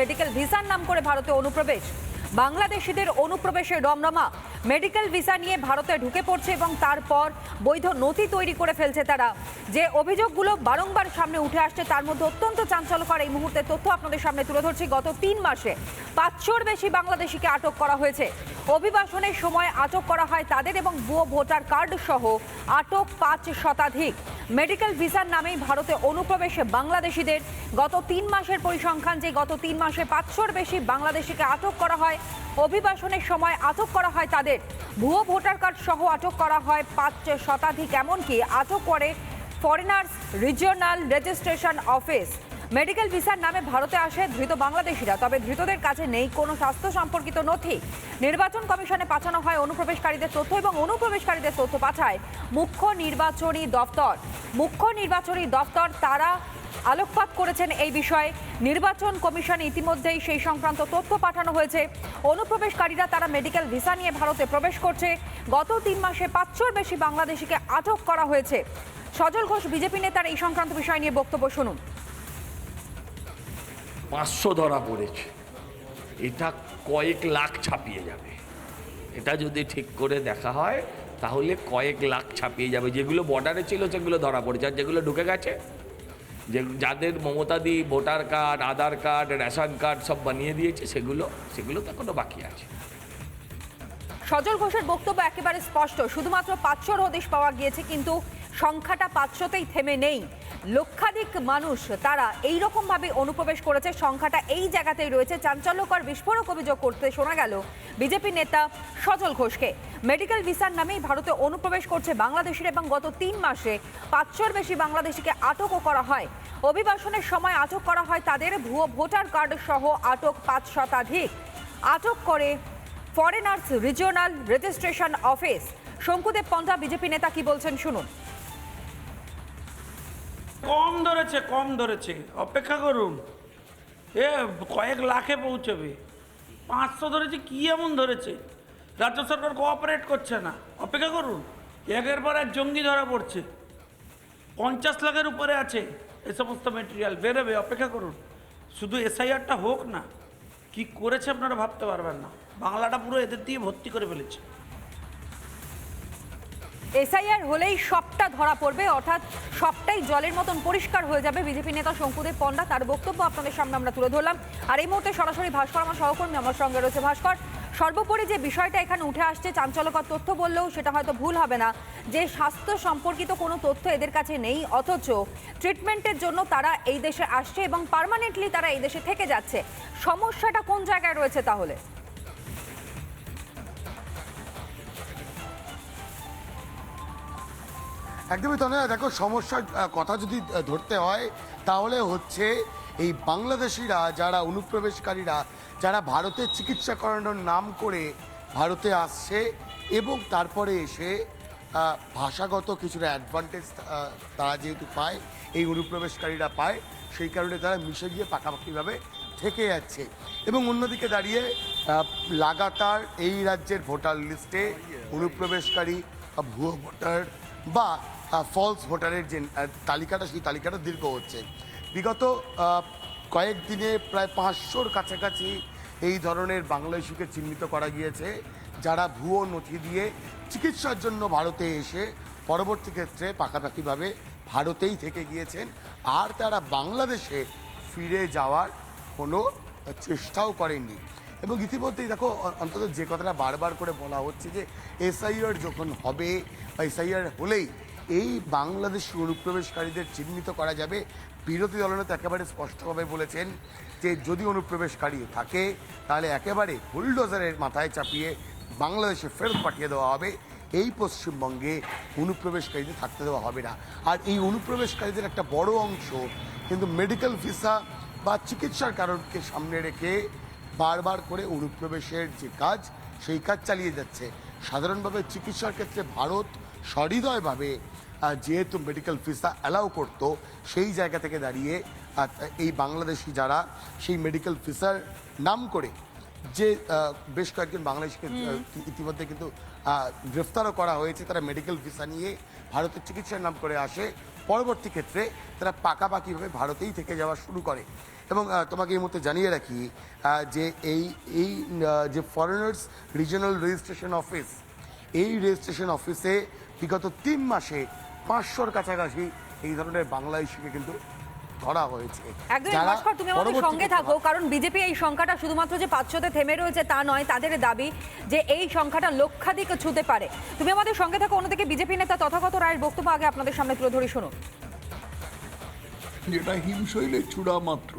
Medical ভিসার নাম করে ভারতে অনুপ্রবেশ। বাংলাদেশিদের অনুপ্রবেশের রমরমা। মেডিকেল ভিসা নিয়ে ভারতে ঢুকে পড়ছে এবং তারপর বৈধ নথি তৈরি করে ফেলছে তারা। যে অভিযোগগুলো বারংবার সামনে উঠে আসছে, তার মধ্যে অত্যন্ত চাঞ্চল্যকর এই মুহূর্তে তথ্য আপনাদের সামনে তুলে ধরছি। গত তিন মাসে পাঁচশোর বেশি বাংলাদেশিকে আটক করা হয়েছে। অভিবাসনের সময় আটক করা হয় তাদের এবং ভুয়ো ভোটার কার্ড সহ আটক পাঁচ শতাধিক। মেডিকেল ভিসার নামেই ভারতে অনুপ্রবেশে বাংলাদেশিদের। গত তিন মাসের পরিসংখ্যান যে গত তিন মাসে পাঁচশোর বেশি বাংলাদেশিকে আটক করা হয়, অভিবাসনের সময় আটক করা হয় তাদের। ভুয়ো ভোটার কার্ড সহ আটক করা হয় পাঁচ শতাধিক, এমনকি আটক করে foreigners regional registration office. Medical ভিসার নামে ভারতে আসে ধৃত বাংলাদেশিরা। তবে ধৃতদের কাছে নেই কোনো স্বাস্থ্য সম্পর্কিত নথি। নির্বাচন কমিশনে পাঠানো হয় অনুপ্রবেশকারীদের তথ্য এবং অনুপ্রবেশকারীদের তথ্য পাঠায় মুখ্য নির্বাচনী দফতর। মুখ্য নির্বাচনী দফতর তারা আলোকপাত করেছেন এই বিষয়ে। নির্বাচন কমিশনে ইতিমধ্যেই সেই সংক্রান্ত তথ্য পাঠানো হয়েছে। অনুপ্রবেশকারীরা তারা মেডিকেল ভিসা নিয়ে ভারতে প্রবেশ করছে। গত তিন মাসে পাঁচশোর বেশি বাংলাদেশিকে আটক করা হয়েছে। সজল ঘোষ, বিজেপি নেতার এই সংক্রান্ত বিষয় নিয়ে বক্তব্য শুনুন। পাঁচশো ধরা পড়েছে। এটা কয়েক লাখ ছাপিয়ে যাবে। এটা যদি ঠিক করে দেখা হয়, তাহলে কয়েক লাখ ছাপিয়ে যাবে। যেগুলো বর্ডারে ছিল, সেগুলো ধরা পড়েছে। আর যেগুলো ঢুকে গেছে, যে যাদের মমতাদি voter card Aadhaar card ration card সব বানিয়ে দিয়েছে, সেগুলো সেগুলো তো এখনও বাকি আছে। সজল ঘোষের বক্তব্য একেবারে স্পষ্ট। শুধুমাত্র পাঁচশোর হদিশ পাওয়া গিয়েছে, কিন্তু সংখ্যাটা পাঁচশোতেই থেমে নেই। লক্ষাধিক মানুষ তারা এই ভাবে অনুপ্রবেশ করেছে। সংখ্যাটা এই জায়গাতেই রয়েছে। চাঞ্চল্যকর বিস্ফোরক অভিযোগ করতে শোনা গেল বিজেপি নেতা সজল ঘোষকে। মেডিকেল ভিসার নামেই ভারতে অনুপ্রবেশ করছে বাংলাদেশের এবং গত তিন মাসে পাঁচশোর বেশি বাংলাদেশিকে আটকও করা হয়। অভিবাসনের সময় আটক করা হয় তাদের ভুয়ো ভোটার কার্ড সহ আটক পাঁচ শতাধিক। আটক করে foreigners regional registration office. Shankudeb Pantha BJP নেতা কি বলছেন শুনুন। কম ধরেছে কম ধরেছে। অপেক্ষা করুন। এ, কয়েক লাখে পৌঁছবে। পাঁচশো ধরেছে, কি এমন ধরেছে? রাজ্য সরকার কোঅপারেট করছে না। অপেক্ষা করুন, একের পর এক জঙ্গি ধরা পড়ছে। পঞ্চাশ লাখের উপরে আছে এ সমস্ত মেটেরিয়াল বেরোবে, অপেক্ষা করুন। শুধু এসআইআরটা হোক না, কি করেছে আপনারা ভাবতে পারবেন না। বাংলাটা পুরো এদের দিয়ে ভর্তি করে ফেলেছে। এসআইআর হলেই সবটা ধরা পড়বে, অর্থাৎ সবটাই জলের মতন পরিষ্কার হয়ে যাবে। বিজেপি নেতা শঙ্কুদেব পণ্ডা তার বক্তব্য আপনাদের সামনে আমরা তুলে ধরলাম। আর এই মুহূর্তে সরাসরি ভাস্কর আমার সহকর্মী আমার সঙ্গে রয়েছে। ভাস্কর, সর্বোপরি যে বিষয়টা এখানে উঠে আসছে, চাঞ্চল্যকর তথ্য বললেও সেটা হয়তো ভুল হবে না। যে স্বাস্থ্য সম্পর্কিত কোনো তথ্য এদের কাছে নেই, অথচ ট্রিটমেন্টের জন্য তারা এই দেশে আসছে এবং পার্মানেন্টলি তারা এই দেশে থেকে যাচ্ছে। সমস্যাটা কোন জায়গায় রয়েছে তাহলে? একদমই তনয়া দেখো, সমস্যার কথা যদি ধরতে হয়, তাহলে হচ্ছে এই বাংলাদেশিরা যারা অনুপ্রবেশকারীরা, যারা ভারতে চিকিৎসা করানোর নাম করে ভারতে আসছে এবং তারপরে এসে ভাষাগত কিছুটা অ্যাডভান্টেজ তারা যেহেতু পায়, এই অনুপ্রবেশকারীরা পায়, সেই কারণে তারা মিশে গিয়ে পাকাপাকিভাবে থেকে যাচ্ছে। এবং অন্যদিকে দাঁড়িয়ে লাগাতার এই রাজ্যের ভোটার লিস্টে অনুপ্রবেশকারী, ভুয়ো ভোটার বা ফলস ভোটারের যে তালিকাটা, সেই তালিকাটা দীর্ঘ হচ্ছে। বিগত কয়েকদিনে প্রায় পাঁচশোর কাছাকাছি এই ধরনের বাংলাদেশিকে চিহ্নিত করা গিয়েছে, যারা ভুয়ো নথি দিয়ে চিকিৎসার জন্য ভারতে এসে পরবর্তী ক্ষেত্রে পাকাপাকিভাবে ভারতেই থেকে গিয়েছেন। আর তারা বাংলাদেশে ফিরে যাওয়ার কোনো চেষ্টাও করেননি। এবং ইতিমধ্যেই দেখো অন্তত যে কথাটা বারবার করে বলা হচ্ছে যে, এসআইআর যখন হবে বা এসআইআর হলেই এই বাংলাদেশি অনুপ্রবেশকারীদের চিহ্নিত করা যাবে। বিরোধী দলনেতা একেবারে স্পষ্টভাবে বলেছেন যে, যদি অনুপ্রবেশকারী থাকে, তাহলে একেবারে বুলডোজারের মাথায় চাপিয়ে বাংলাদেশে ফেরত পাঠিয়ে দেওয়া হবে। এই পশ্চিমবঙ্গে অনুপ্রবেশকারীদের থাকতে দেওয়া হবে না। আর এই অনুপ্রবেশকারীদের একটা বড় অংশ কিন্তু মেডিকেল ভিসা বা চিকিৎসার কারণকে সামনে রেখে বারবার করে অনুপ্রবেশের যে কাজ, সেই কাজ চালিয়ে যাচ্ছে। সাধারণভাবে চিকিৎসার ক্ষেত্রে ভারত সহৃদয়ভাবে যেহেতু মেডিকেল ভিসা অ্যালাউ করতো সেই জায়গা থেকে দাঁড়িয়ে এই বাংলাদেশি যারা সেই মেডিকেল ভিসার নাম করে যে বেশ কয়েকজন বাংলাদেশকে ইতিমধ্যে কিন্তু গ্রেফতারও করা হয়েছে। তারা মেডিকেল ভিসা নিয়ে ভারতের চিকিৎসার নাম করে আসে। পরবর্তী ক্ষেত্রে তারা পাকাপাকিভাবে ভারতেই থেকে যাওয়া শুরু করে। এবং তোমাকে এই মুহূর্তে জানিয়ে রাখি যে এই এই যে ফরেনার্স রিজিওনাল রেজিস্ট্রেশন অফিস এই রেজিস্ট্রেশন অফিসে বিগত তিন মাসে পাঁচশোর কাছাকাছি এই ধরনের বাংলাদেশিকে কিন্তু ধরা হয়েছে। তুমি আমাদের সঙ্গে থাকো কারণ বিজেপি এই সংখ্যাটা শুধুমাত্র যে পাঁচশোতে থেমে রয়েছে তা নয় তাদের দাবি যে এই সংখ্যাটা লক্ষাধিক ছুতে পারে। তুমি আমাদের সঙ্গে থাকো অন্যদিকে বিজেপি নেতা তথাগত রায়ের বক্তব্য আগে আপনাদের সামনে তুলে ধরি শুনুন। যেটা হিমশৈলের চূড়া মাত্র।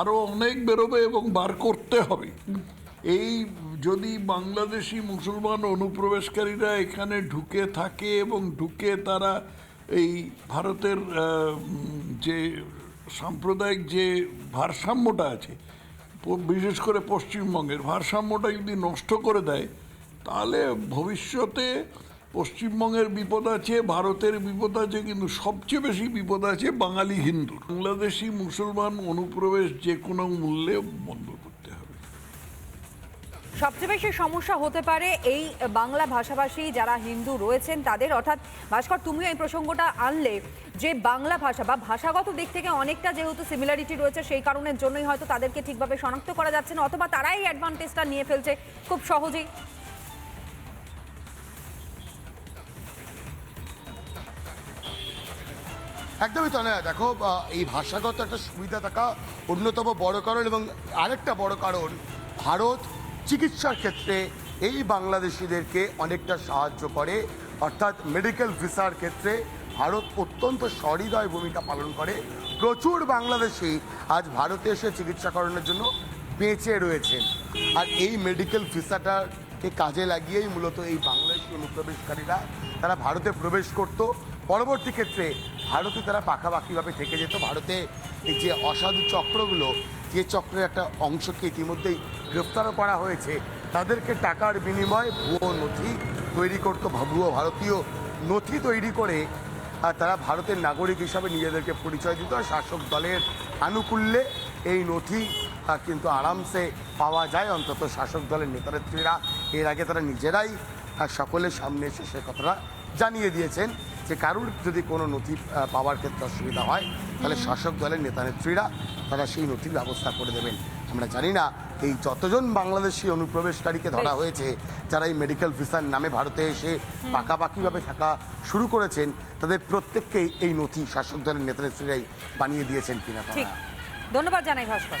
আরও অনেক বেরোবে এবং বার করতে হবে। এই যদি বাংলাদেশি মুসলমান অনুপ্রবেশকারীরা এখানে ঢুকে থাকে এবং ঢুকে তারা এই ভারতের যে সাম্প্রদায়িক যে ভারসাম্যটা আছে বিশেষ করে পশ্চিমবঙ্গের ভারসাম্যটা যদি নষ্ট করে দেয়, তাহলে ভবিষ্যতে পশ্চিমবঙ্গের বিপদ আছে, ভারতের বিপদ আছে, কিন্তু সবচেয়ে বেশি বিপদ আছে বাঙালি হিন্দু বাংলাদেশি মুসলমান অনুপ্রবেশ যে কোনো মূল্যে বন্ধ সবচেয়ে বেশি সমস্যা হতে পারে এই বাংলা ভাষাভাষী যারা হিন্দু রয়েছেন তাদের। অর্থাৎ ভাস্কর, তুমিও এই প্রসঙ্গটা আনলে যে বাংলা ভাষা বা ভাষাগত দিক থেকে অনেকটা যেহেতু সিমিলারিটি রয়েছে, সেই কারণের জন্যই হয়তো তাদেরকে ঠিকভাবে শনাক্ত করা যাচ্ছে না, অথবা তারাই অ্যাডভান্টেজটা নিয়ে ফেলছে খুব সহজেই। একদমই তো নয় দেখো এই ভাষাগত একটা সুবিধা থাকা অন্যতম বড় কারণ এবং আরেকটা বড় কারণ, ভারত চিকিৎসার ক্ষেত্রে এই বাংলাদেশিদেরকে অনেকটা সাহায্য করে, অর্থাৎ মেডিকেল ভিসার ক্ষেত্রে ভারত অত্যন্ত সহৃদয় ভূমিকা পালন করে। প্রচুর বাংলাদেশি আজ ভারতে এসে চিকিৎসা করানোর জন্য বেঁচে রয়েছেন আর এই মেডিকেল ভিসাটাকে কাজে লাগিয়েই মূলত এই বাংলাদেশি অনুপ্রবেশকারীরা তারা ভারতে প্রবেশ করত। পরবর্তী ক্ষেত্রে ভারতে তারা পাকাপাকিভাবে থেকে যেত। ভারতে এই যে অসাধু চক্রগুলো যে চক্রের একটা অংশকে ইতিমধ্যেই গ্রেফতারও করা হয়েছে। তাদেরকে টাকার বিনিময়ে ভুয়ো নথি তৈরি করতো ভুয়ো ভারতীয় নথি তৈরি করে। আর তারা ভারতের নাগরিক হিসাবে নিজেদেরকে পরিচয় দিত। শাসক দলের আনুকূল্যে এই নথি কিন্তু আরামসে পাওয়া যায়। অন্তত শাসক দলের নেতানেত্রীরা এর আগে তারা নিজেরাই সকলের সামনে এসে সে কথাটা জানিয়ে দিয়েছেন। যে কারুর যদি কোনো নথি পাওয়ার ক্ষেত্রে অসুবিধা হয় তাহলে শাসক দলের নেতানেত্রীরা তারা সেই নথির ব্যবস্থা করে দেবেন। আমরা জানি না এই যতজন বাংলাদেশি অনুপ্রবেশকারীকে ধরা হয়েছে যারা এই মেডিকেল ভিসার নামে ভারতে এসে পাকাপাকিভাবে থাকা শুরু করেছেন তাদের প্রত্যেককেই এই নথি শাসক দলের নেতানেত্রীরাই বানিয়ে দিয়েছেন কিনা ধন্যবাদ জানাই ভাস্কর।